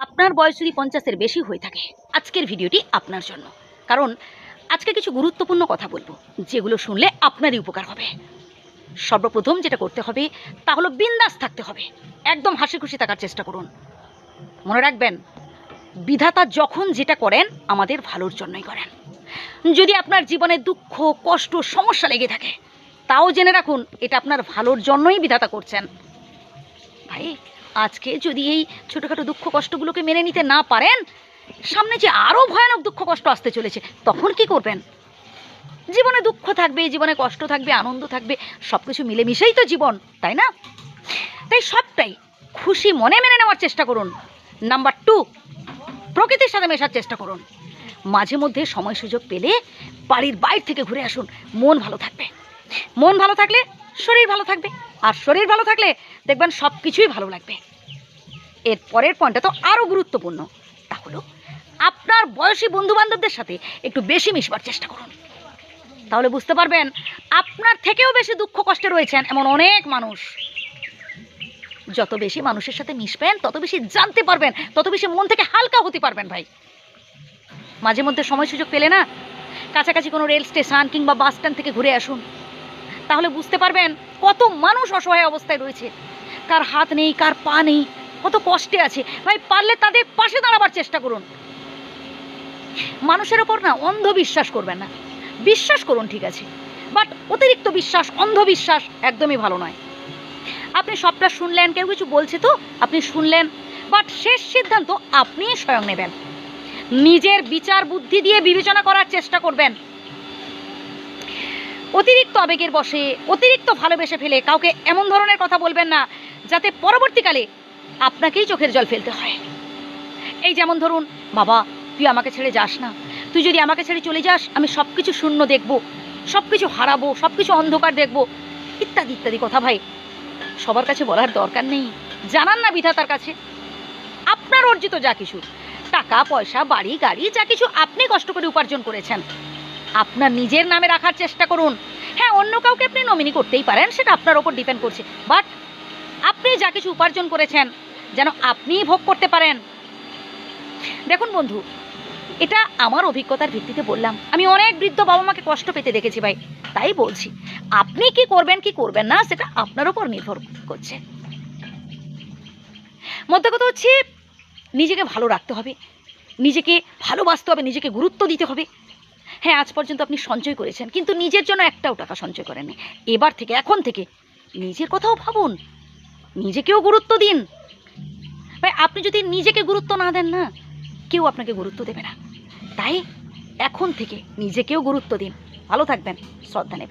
আপনার বয়স যদি পঞ্চাশের বেশি হয়ে থাকে, আজকের ভিডিওটি আপনার জন্য। কারণ আজকে কিছু গুরুত্বপূর্ণ কথা বলব, যেগুলো শুনলে আপনারই উপকার হবে। সর্বপ্রথম যেটা করতে হবে, তা হলো বিন্দাস থাকতে হবে। একদম হাসি খুশি থাকার চেষ্টা করুন। মনে রাখবেন, বিধাতা যখন যেটা করেন, আমাদের ভালোর জন্যই করেন। যদি আপনার জীবনে দুঃখ, কষ্ট, সমস্যা লেগে থাকে, তাও জেনে রাখুন, এটা আপনার ভালোর জন্যই বিধাতা করছেন। ভাই আজকে যদি এই ছোটোখাটো দুঃখ কষ্টগুলোকে মেনে নিতে না পারেন, সামনে যে আরও ভয়ানক দুঃখ কষ্ট আসতে চলেছে, তখন কি করবেন? জীবনে দুঃখ থাকবে, জীবনে কষ্ট থাকবে, আনন্দ থাকবে সব কিছু মিলেমিশেই তো জীবন, তাই না? তাই সবটাই খুশি মনে মেনে নেওয়ার চেষ্টা করুন। নাম্বার টু প্রকৃতির সাথে মেশার চেষ্টা করুন। মাঝে মধ্যে সময় সুযোগ পেলে বাড়ির বাইরে থেকে ঘুরে আসুন, মন ভালো থাকবে। মন ভালো থাকলে শরীর ভালো থাকবে, আর শরীর ভালো থাকলে দেখবেন সব কিছুই ভালো লাগবে। এর পরের পয়েন্টটা তো আরও গুরুত্বপূর্ণ। তা হলো আপনার বয়সী বন্ধু বান্ধবদের সাথে একটু বেশি মিশবার চেষ্টা করুন। তাহলে বুঝতে পারবেন, আপনার থেকেও বেশি দুঃখ কষ্টে রয়েছেন এমন অনেক মানুষ। যত বেশি মানুষের সাথে মিশবেন, তত বেশি জানতে পারবেন, তত বেশি মন থেকে হালকা হতে পারবেন ভাই। মাঝে মধ্যে সময় সুযোগ পেলে না, কাছাকাছি কোনো রেল স্টেশন কিংবা বাস স্ট্যান্ড থেকে ঘুরে আসুন। তাহলে বুঝতে পারবেন কত মানুষ অসহায় অবস্থায় রয়েছে। কার হাত নেই, কার পা নেই কত কষ্টে আছে। ভাই, পারলে তাদের পাশে দাঁড়াবার চেষ্টা করুন। মানুষের ওপর না অন্ধবিশ্বাস করবেন না। বিশ্বাস করুন, ঠিক আছে। বাট অতিরিক্ত বিশ্বাস, অন্ধবিশ্বাস একদমই ভালো নয়। আপনি সবটা শুনলেন, কেউ কিছু বলছে তো, আপনি শুনলেন। বাট শেষ সিদ্ধান্ত আপনিই স্বয়ং নেবেন। নিজের বিচার বুদ্ধি দিয়ে বিবেচনা করার চেষ্টা করবেন। অতিরিক্ত আবেগের বসে, অতিরিক্ত ভালোবেসে ফেলে কাউকে এমন ধরনের কথা বলবেন না, যাতে পরবর্তীকালে আপনাকেই চোখের জল ফেলতে হয়। এই যেমন ধরুন, বাবা, তুই আমাকে ছেড়ে যাস না। তুই যদি আমাকে ছেড়ে চলে যাস, আমি সব কিছু শূন্য দেখব সব কিছু হারাবো সব কিছু অন্ধকার দেখব, ইত্যাদি ইত্যাদি কথা ভাই। সবার কাছে বলার দরকার নেই। জানান না বিধাতার কাছে। আপনার অর্জিত যা কিছু, টাকা, পয়সা, বাড়ি, গাড়ি, যা কিছু আপনি কষ্ট করে উপার্জন করেছেন। আপনার নিজের নামে রাখার চেষ্টা করুন। হ্যাঁ অন্য কাউকে আপনি নমিনি করতেই পারেন, সেটা আপনার ওপর ডিপেন্ড করছে। বাট আপনি যা কিছু উপার্জন করেছেন, যেন আপনিই ভোগ করতে পারেন। দেখুন বন্ধু, এটা আমার অভিজ্ঞতার ভিত্তিতে বললাম। আমি অনেক বৃদ্ধ বাবা মাকে কষ্ট পেতে দেখেছি ভাই, তাই বলছি, আপনি কি করবেন কি করবেন না, সেটা আপনার ওপর নির্ভর করছে। মধ্যে কথা হচ্ছে, নিজেকে ভালো রাখতে হবে, নিজেকে ভালোবাসতে হবে, নিজেকে গুরুত্ব দিতে হবে। হ্যাঁ আজ পর্যন্ত আপনি সঞ্চয় করেছেন, কিন্তু নিজের জন্য একটাও টাকা সঞ্চয় করেননি। এবার থেকে, এখন থেকে নিজের কথাও ভাবুন নিজেকেও গুরুত্ব দিন। ভাই, আপনি যদি নিজেকে গুরুত্ব না দেন না, কেউ আপনাকে গুরুত্ব দেবে না। তাই এখন থেকে নিজেকেও গুরুত্ব দিন। ভালো থাকবেন। শ্রদ্ধা নেবেন।